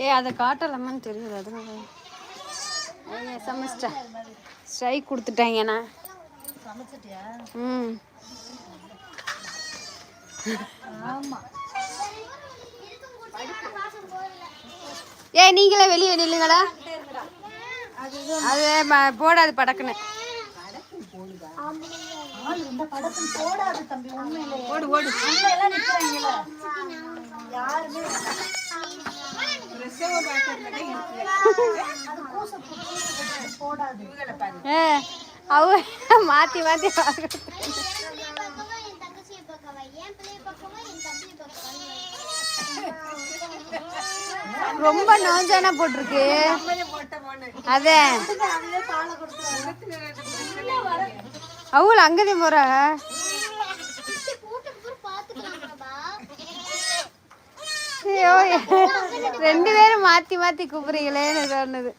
ஏ அதை காட்டலாமான்னு தெரியல அதனால சமைச்சிட்டேன் ஸ்ட்ரைக் கொடுத்துட்டாங்கண்ணா. சமைச்சிட்டியா? ம். ஏ நீங்களே வெளியே நில்லுங்கடா. அது போடாது படக்குன்னு. உண்மையிலே ஓடு அவ மாற்றி மாற்றி ரொம்ப நோஞ்சானா போட்டிருக்கு அதே அவள் பாலை போற அவள ஐயோ ரெண்டு பேரும் மாத்தி மாத்தி கூப்பிடுறீங்களேன்னு சொன்னது.